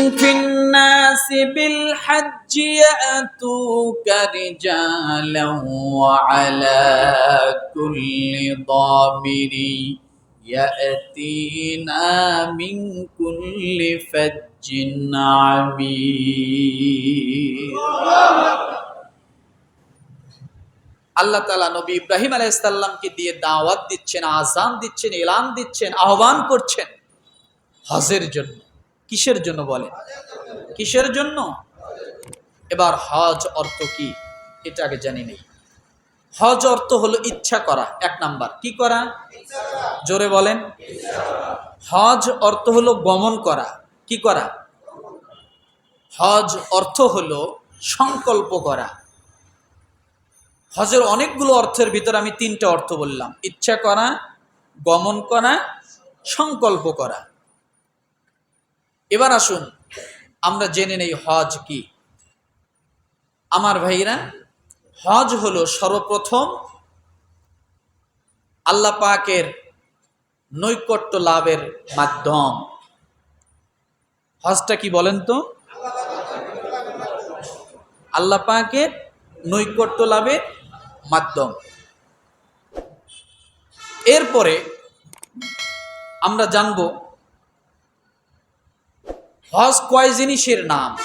في الناس بالحج يأتوك رجالا وعلى كل ضامر يأتينا من كل فج عميق আল্লাহ তালা নবী ইব্রাহিম আলাইসাল্লামকে দিয়ে দাওয়াত দিচ্ছেন আজান দিচ্ছেন এলান দিচ্ছেন আহ্বান করছেন হজের জন্য কিসের জন্য বলেন কিসের জন্য? এবার হজ অর্থ কি? এটা আগে জানি নেই। হজ অর্থ হলো ইচ্ছা করা, এক নাম্বার। কি করা? জোরে বলেন। হজ অর্থ হলো গমন করা। কি করা? হজ অর্থ হলো সংকল্প করা। হজের অনেকগুলো অর্থের ভিতরে আমি তিনটা অর্থ বললাম। ইচ্ছা করা, গমন করা, সংকল্প করা। এবার আসুন, আমরা জেনে নেই হজ কি। আমার ভাইরা, হজ হলো সর্বপ্রথম আল্লাহ পাকের নৈকট্য লাভের মাধ্যম। হজটা কি বলেন তো? আল্লাহ পাকের নৈকট্য লাভের মাধ্যম। এরপরে আমরা জানব হজ কয় জিনিসের নাম?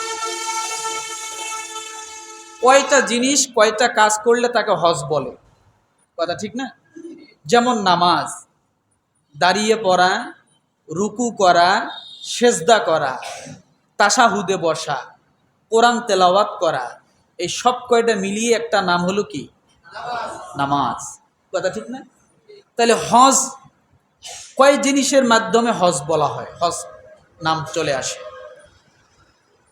কয়টা জিনিস, কয়টা কাজ করলে তাকে হজ বলে? কথা ঠিক না? যেমন নামাজ, দাঁড়িয়ে পড়া, রুকু করা, সেজদা করা, তাসাহুদে বসা, কোরআন তেলাওয়াত করা, এই সব কয়টা মিলিয়ে একটা নাম হলো কি? নামাজ। কথা ঠিক না? তাহলে হজ কয় জিনিসের মাধ্যমে হজ বলা হয়? হজ নাম চলে আসে।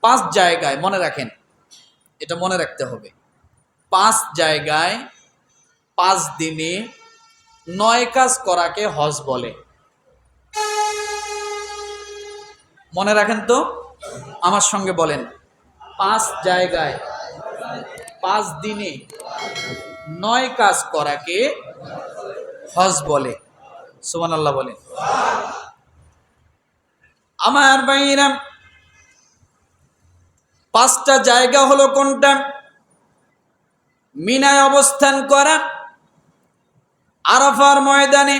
পাঁচ জায়গায়, মনে রাখেন, এটা মনে রাখতে হবে, পাঁচ জায়গায় পাঁচ দিনে নয় কাজ করাকে হজ বলে। মনে রাখেন তো? আমার সঙ্গে বলেন, পাঁচ জায়গায়, পাঁচ দিনে নয় কাজ করাকে হজ বলে। সুমান আল্লাহ বলেন। আমার বাইরাম পাঁচটা জায়গা হলো কোনটা? মিনায় অবস্থান করা, আরাফার ময়দানে,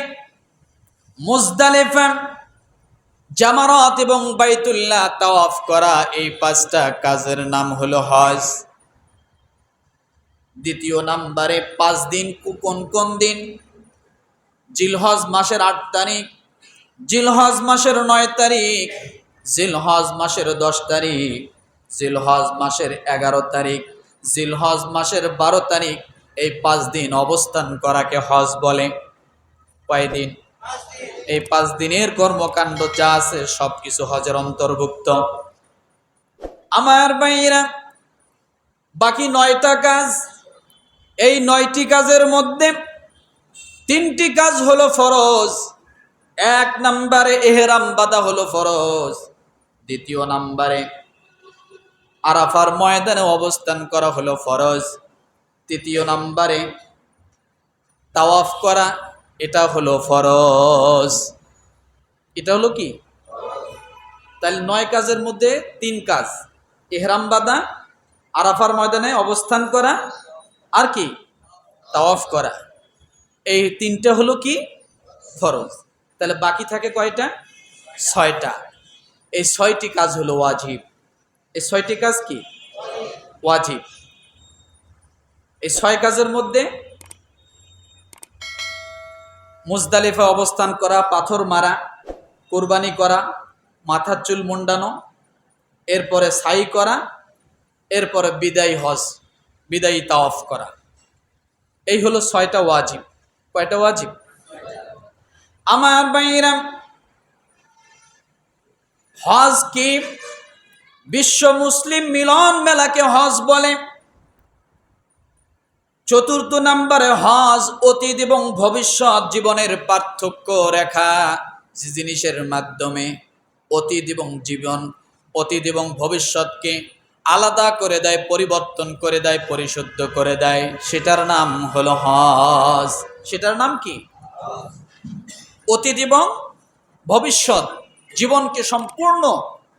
মুজদালেফা, জামারত এবং বাইতুল্লাহ তাওয়াফ করা, এই পাঁচটা কাজের নাম হলো হজ। দ্বিতীয় নাম্বারে পাঁচ দিন, কোন কোন দিন? জিলহজ মাসের আট তারিখ, জিলহজ মাসের নয় তারিখ, জিলহজ মাসের দশ তারিখ। জিলহজ মাসের এগারো তারিখ। জিলহজ মাসের বারো তারিখ এই পাঁচ দিন অবস্থান করাকে হজ বলে। কয় দিন? এই পাঁচ দিনের কর্মকাণ্ড যা আছে সব কিছু হজের অন্তর্ভুক্ত। আমার ভাইয়েরা, বাকি নয়টা কাজ, এই নয়টি কাজের মধ্যে তিনটি কাজ হলো ফরজ। এক নম্বরে এহেরাম বাদা হলো ফরজ। দ্বিতীয় নম্বরে আরাফার ময়দানে অবস্থান করা হলো ফরজ। তৃতীয় নম্বরে তাওয়াফ করা, এটা হলো ফরজ। এটা হলো কি? তাহলে নয় কাজের মধ্যে তিন কাজ। এহরাম বাদা আরাফার ময়দানে অবস্থান করা, আর কি? তাওয়াফ করা। এই তিনটা হলো কি? ফরজ। তাহলে বাকি থাকে কয়টা? ছয়টা। এই ছয়টি কাজ হলো ওয়াজিব। এই ছয়টি কাজ কি? ওয়াজিব। এই ছয় কাজের মধ্যে মুজদালিফা অবস্থান করা, পাথর মারা, কোরবানি করা, মাথার চুল মুন্ডানো, এরপরে সাই করা, এরপরে বিদায় হজ, বিদায়ী তাওয়াফ করা। এই হলো ছয়টা ওয়াজিব। কয়টা ওয়াজিব? আমার বাইরাম হজ কি বিশ্ব মুসলিম মিলন মেলাকে হজ বলে। চতুর্থ নম্বরে হজ অতীত এবং ভবিষ্যৎ জীবনের পার্থক্য রেখা জিনিসের মাধ্যমে অতীত এবং জীবন, অতীত এবং ভবিষ্যৎকে আলাদা করে দেয়, পরিবর্তন করে দেয়, পরিশুদ্ধ করে দেয়। সেটার নাম হলো হজ। সেটার নাম কি? অতীত এবং ভবিষ্যৎ জীবনকে সম্পূর্ণ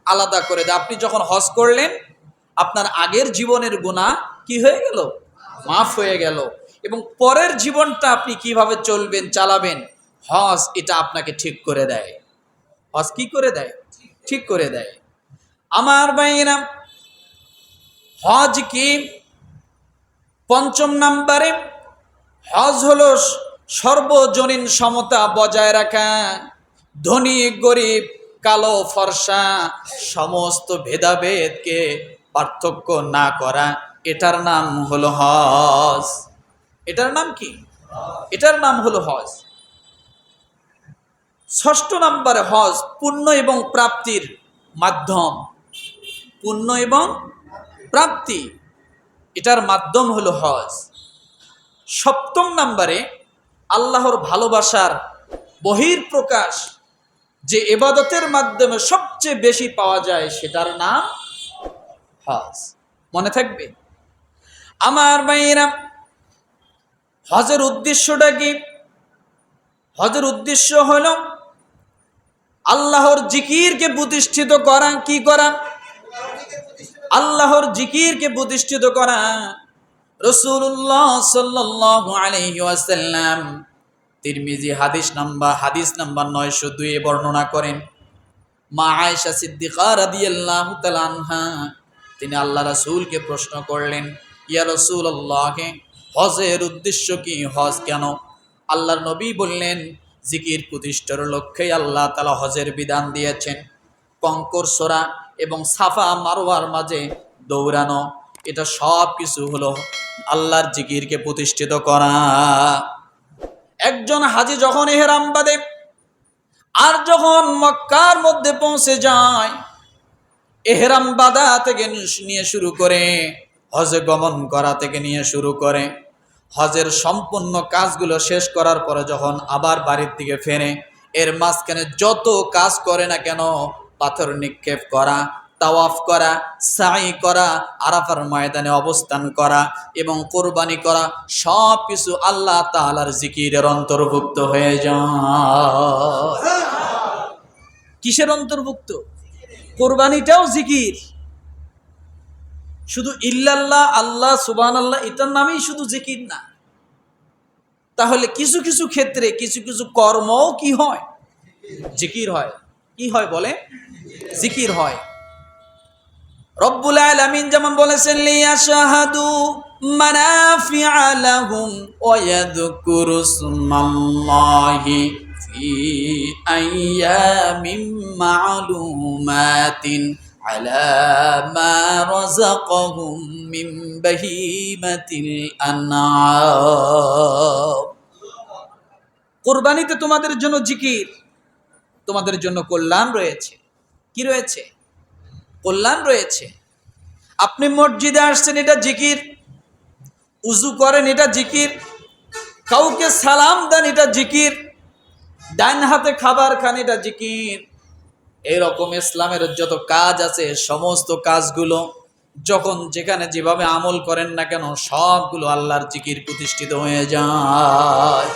আলাদা করে দেয়। আপনি যখন হজ করলেন, আপনার আগের জীবনের গুণা কি হয়ে গেল? মাফ হয়ে গেল। এবং পরের জীবনটা আপনি কীভাবে চলবেন, চালাবেন? হজ এটা আপনাকে ঠিক করে দেয়। হজ কি করে দেয়? ঠিক করে দেয়। আমার বাইরা হজ কি পঞ্চম নাম্বারে? হজ হলো সর্বজনীন সমতা বজায় রাখা। ধনী, গরিব কালো ফর্সা, সমস্ত ভেদাভেদকে পার্থক্য না করা, এটার নাম হলো হজ। এটার নাম কি? এটার নাম হলো হজ। ষষ্ঠ নম্বরে হজ পুণ্য এবং প্রাপ্তির মাধ্যম। পুণ্য এবং প্রাপ্তি, এটার মাধ্যম হলো হজ। সপ্তম নম্বরে আল্লাহর ভালোবাসার বহির প্রকাশ যে এবাদতের মাধ্যমে সবচেয়ে বেশি পাওয়া যায় সেটার নাম হজ। মনে থাকবে? আমার মায়েরা, হজের উদ্দেশ্যটা কি? হজের উদ্দেশ্য হলো আল্লাহর জিকিরকে প্রতিষ্ঠিত করা, কি করা? আল্লাহর জিকিরকে প্রতিষ্ঠিত করা। রসুল্লাহ ওয়াসাল্লাম তিরমিজি হাদিস নাম্বার হাদিস নাম্বার নয়শো দুয়ে বর্ণনা করেন, মা আয়েশা সিদ্দিকা রাদিয়াল্লাহু তাআলা আনহা তিনি আল্লাহ রাসূলকে প্রশ্ন করলেন, ইয়া রসুল রাসূলুল্লাহ, হজের উদ্দেশ্য কি? হজ কেন? আল্লাহর নবী বললেন, জিকির প্রতিষ্ঠার লক্ষ্যেই আল্লাহ তাআলা হজের বিধান দিয়েছেন। কঙ্কর সোরা এবং সাফা মারোয়ার মাঝে দৌড়ানো, এটা সব কিছু হলো আল্লাহর জিকিরকে প্রতিষ্ঠিত করা। একজন হাজি যখন এহেরাম বাদে আর যখন মক্কার মধ্যে পৌঁছে যায়, এহেরাম বাদা থেকে নিয়ে শুরু করে, হজে গমন করা থেকে নিয়ে শুরু করে, হজের সম্পূর্ণ কাজগুলো শেষ করার পরে যখন আবার বাড়ির দিকে ফেরে, এর মাঝখানে যত কাজ করে না কেন, পাথর নিক্ষেপ করা তাওয়াফ করা সাই করা, আরাফার ময়দানে অবস্থান করা এবং কোরবানি করা সব কিছু আল্লাহ তালার জিকিরের অন্তর্ভুক্ত হয়ে যায়। কিসের অন্তর্ভুক্ত? কোরবানিটাও জিকির। শুধু ইল্লাল্লাহ, আল্লাহ সুবান আল্লাহ এটার নামেই শুধু জিকির না। তাহলে কিছু কিছু ক্ষেত্রে কিছু কিছু কর্মও কি হয়? জিকির হয়। কি হয় বলে জিকির হয়। রব্বুল আলামিন যেমন বলেছেন লিয়াশাহাদু মানাফিআ লাহুম ওয়া ইয়াযকুরু ইসমাল্লাহি ফি আইয়ামিন মা'লুমাতিন على ما رزقهم من بهيمة الأنعام কোরবানিতে তোমাদের জন্য জিকির তোমাদের জন্য কল্যাণ রয়েছে কি রয়েছে কল্যাণ রয়েছে। আপনি মসজিদে আসছেন, এটা জিকির। উজু করেন, এটা জিকির। কাউকে সালাম দেন, এটা জিকির। ডাইন হাতে খাবার খান, এটা জিকির। এরকম ইসলামের যত কাজ আছে, সমস্ত কাজগুলো যখন যেখানে যেভাবে আমল করেন না কেন, সবগুলো আল্লাহর জিকির প্রতিষ্ঠিত হয়ে যায়।